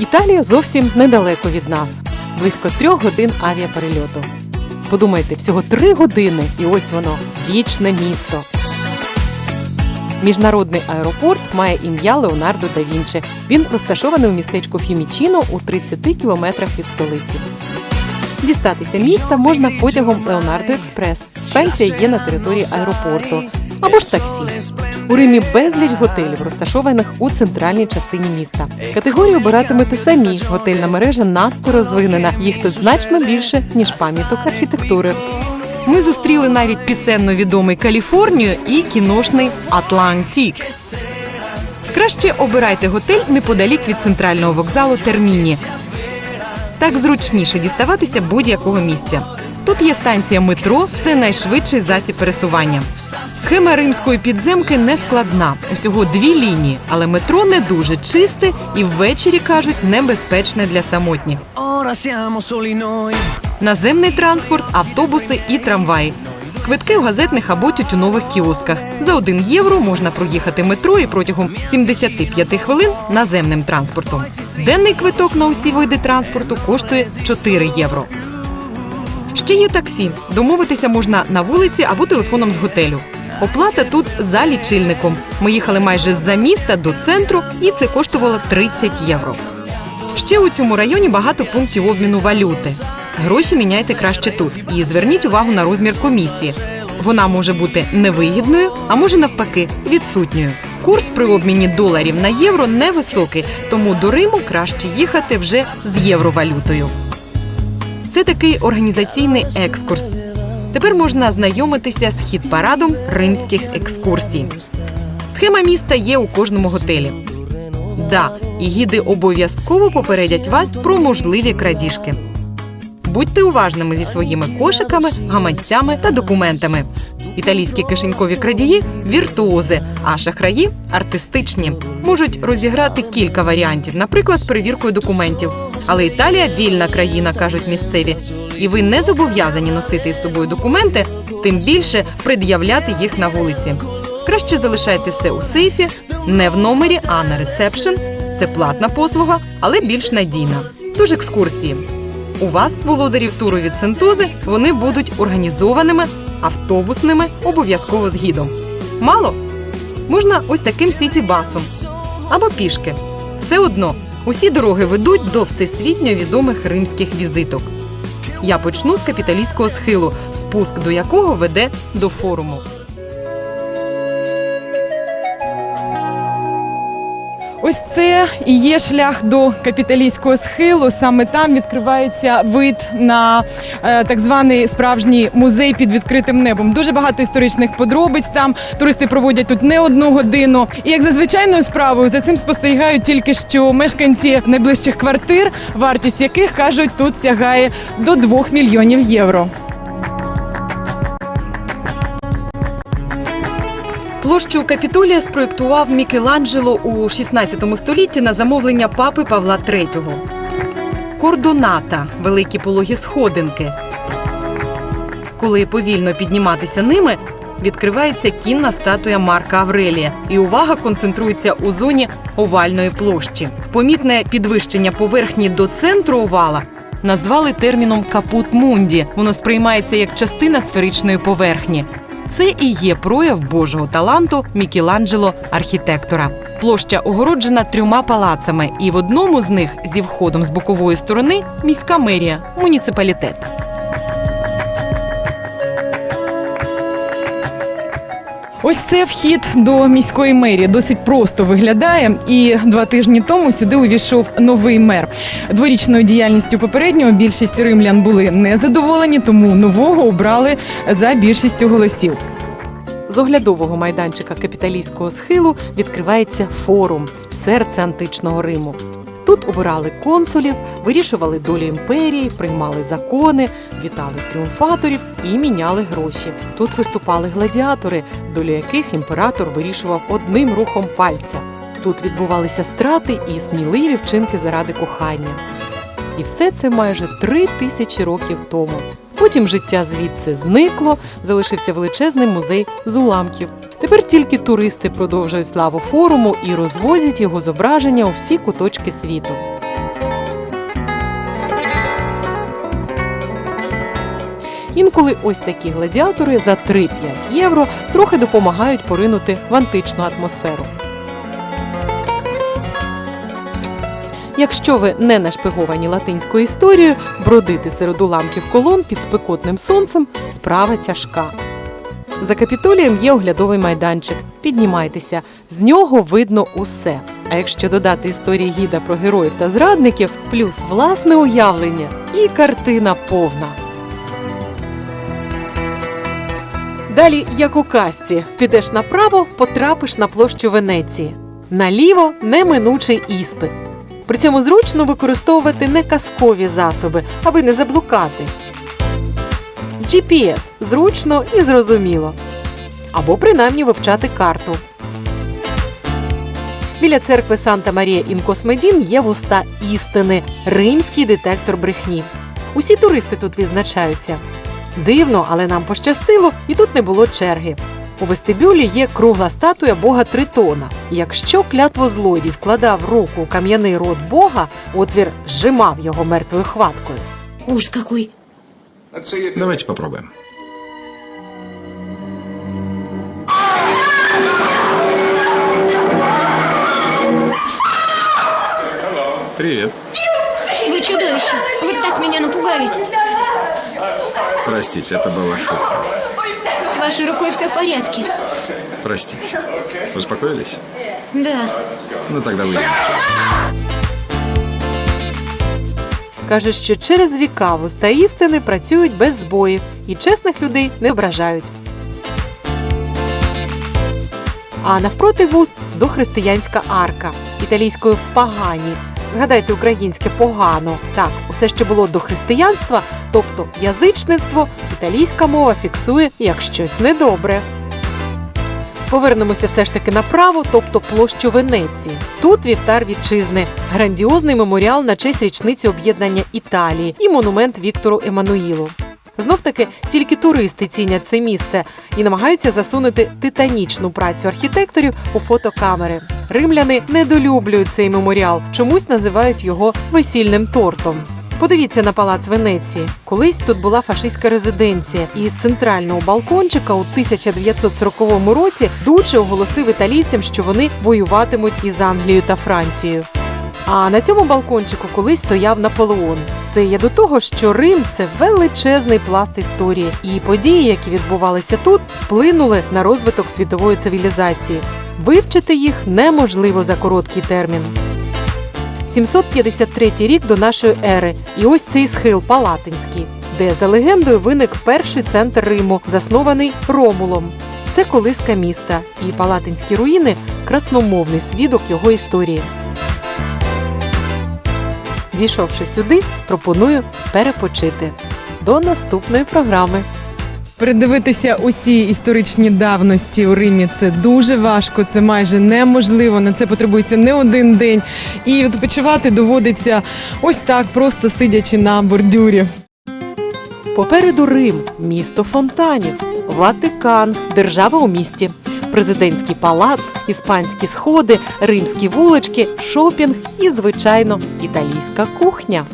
Італія зовсім недалеко від нас, близько трьох годин авіаперельоту. Подумайте, всього три години, і ось воно вічне місто. Міжнародний аеропорт має ім'я Леонардо да Вінчі. Він розташований у містечку Фімічіно у 30 кілометрах від столиці. Дістатися міста можна потягом Леонардо Експрес. Станція є на території аеропорту або ж таксі. У Римі безліч готелів, розташованих у центральній частині міста. Категорію обиратимете самі. Готельна мережа надто розвинена. Їх тут значно більше ніж пам'яток архітектури. Ми зустріли навіть пісенно відомий Каліфорнію і кіношний Атлантік. Краще обирайте готель неподалік від центрального вокзалу Терміні. Так зручніше діставатися будь-якого місця. Тут є станція метро, це найшвидший засіб пересування. Схема римської підземки не складна, усього дві лінії, але метро не дуже чисте і ввечері кажуть небезпечне для самотніх. Наземний транспорт, автобуси і трамваї. Квитки в газетних або тютюнових кіосках. За 1 євро можна проїхати метро і протягом 75 хвилин наземним транспортом. Денний квиток на усі види транспорту коштує 4 євро. Ще є таксі. Домовитися можна на вулиці або телефоном з готелю. Оплата тут за лічильником. Ми їхали майже з-за міста до центру, і це коштувало 30 євро. Ще у цьому районі багато пунктів обміну валюти. Гроші міняйте краще тут. І зверніть увагу на розмір комісії. Вона може бути невигідною, а може навпаки відсутньою. Курс при обміні доларів на євро невисокий, тому до Риму краще їхати вже з євровалютою. Це такий організаційний екскурс. Тепер можна знайомитися з хіт-парадом римських екскурсій. Схема міста є у кожному готелі. Да, і гіди обов'язково попередять вас про можливі крадіжки. Будьте уважними зі своїми кошиками, гаманцями та документами. Італійські кишенькові крадії віртуози, а шахраї артистичні. Можуть розіграти кілька варіантів, наприклад, з перевіркою документів. Але Італія вільна країна, кажуть місцеві, і ви не зобов'язані носити із собою документи, тим більше пред'являти їх на вулиці. Краще залишайте все у сейфі, не в номері, а на ресепшн. Це платна послуга, але більш надійна. Тож екскурсії. У вас, володарів туру від Сентузи, вони будуть організованими, автобусними, обов'язково з. Мало? Можна ось таким сіті-басом або пішки. Все одно, усі дороги ведуть до всесвітньо відомих римських візиток. Я почну з капіталістського схилу, спуск до якого веде до форуму. Ось це і є шлях до капіталійського схилу. Саме там відкривається вид на е, так званий справжній музей під відкритим небом. Дуже багато історичних подробиць. Там туристи проводять тут не одну годину. І як за звичайною справою за цим спостерігають тільки що мешканці найближчих квартир, вартість яких кажуть тут сягає до 2 мільйонів євро. Площу Капітолія спроєктував Мікеланджело у 16 столітті на замовлення папи Павла III. Кордоната великі пологі сходинки. Коли повільно підніматися ними, відкривається кінна статуя Марка Аврелія, і увага концентрується у зоні овальної площі. Помітне підвищення поверхні до центру овала назвали терміном капут мунді. Воно сприймається як частина сферичної поверхні. Це і є прояв Божого таланту Мікеланджело архітектора. Площа огороджена трьома палацами, і в одному з них зі входом з бокової сторони міська мерія, муніципалітет. Ось це вхід до міської мерії. Досить просто виглядає. І два тижні тому сюди увійшов новий мер. Дворічною діяльністю попереднього більшість римлян були незадоволені, тому нового обрали за більшістю голосів. З оглядового майданчика капіталійського схилу відкривається форум серце античного Риму. Тут обирали консулів, вирішували долю імперії, приймали закони, вітали тріумфаторів і міняли гроші. Тут виступали гладіатори, долю яких імператор вирішував одним рухом пальця. Тут відбувалися страти і сміливі вчинки заради кохання. І все це майже три тисячі років тому. Потім життя звідси зникло, залишився величезний музей з уламків. Тепер тільки туристи продовжують славу форуму і розвозять його зображення у всі куточки світу. Інколи ось такі гладіатори за 3-5 євро трохи допомагають поринути в античну атмосферу. Якщо ви не нашпиговані латинською історією, бродити серед уламків колон під спекотним сонцем справа тяжка. За капітолієм є оглядовий майданчик. Піднімайтеся, з нього видно усе. А якщо додати історії гіда про героїв та зрадників, плюс власне уявлення, і картина повна. Далі, як у казці, підеш направо, потрапиш на площу Венеції. Наліво неминучий іспит. При цьому зручно використовувати не казкові засоби, аби не заблукати. GPS зручно і зрозуміло. Або принаймні вивчати карту. Біля церкви Санта Марія ін Космедін є вуста істини римський детектор брехні. Усі туристи тут відзначаються. Дивно, але нам пощастило, і тут не було черги. У вестибюлі є кругла статуя бога Тритона. Якщо клятвозлодій вкладав руку у кам'яний рот бога, отвір зжимав його мертвою хваткою. Ужас какой. Давайте попробуем. Привет. Вы чудовище. Вы так меня напугали. Простите, это была шутка. С вашей рукой все в порядке. Простите. Успокоились? Да. Ну тогда выйдем. Каже, що через віка вуста істини працюють без збоїв і чесних людей не ображають. А навпроти вуст дохристиянська арка італійською пагані. Згадайте українське погано. Так, усе, що було до християнства, тобто язичництво, італійська мова фіксує як щось недобре. Повернемося все ж таки направо, тобто площу Венеції. Тут вівтар вітчизни, грандіозний меморіал на честь річниці об'єднання Італії і монумент Віктору Еммануїлу. Знов таки тільки туристи цінять це місце і намагаються засунути титанічну працю архітекторів у фотокамери. Римляни недолюблюють цей меморіал, чомусь називають його весільним тортом. Подивіться на палац Венеції. Колись тут була фашистська резиденція, і з центрального балкончика у 1940 році Дуче оголосив італійцям, що вони воюватимуть із Англією та Францією. А на цьому балкончику колись стояв Наполеон. Це є до того, що Рим це величезний пласт історії, і події, які відбувалися тут, вплинули на розвиток світової цивілізації. Вивчити їх неможливо за короткий термін. 753 рік до нашої ери, і ось цей схил Палатинський, де за легендою виник перший центр Риму, заснований Ромулом. Це колиска міста, і палатинські руїни красномовний свідок його історії. Дійшовши сюди, пропоную перепочити. До наступної програми. Передивитися усі історичні давності у Римі це дуже важко, це майже неможливо. На це потребується не один день. І відпочивати доводиться ось так, просто сидячи на бордюрі. Попереду Рим, місто фонтанів, Ватикан, держава у місті, президентський палац, іспанські сходи, римські вулички, шопінг і, звичайно, італійська кухня.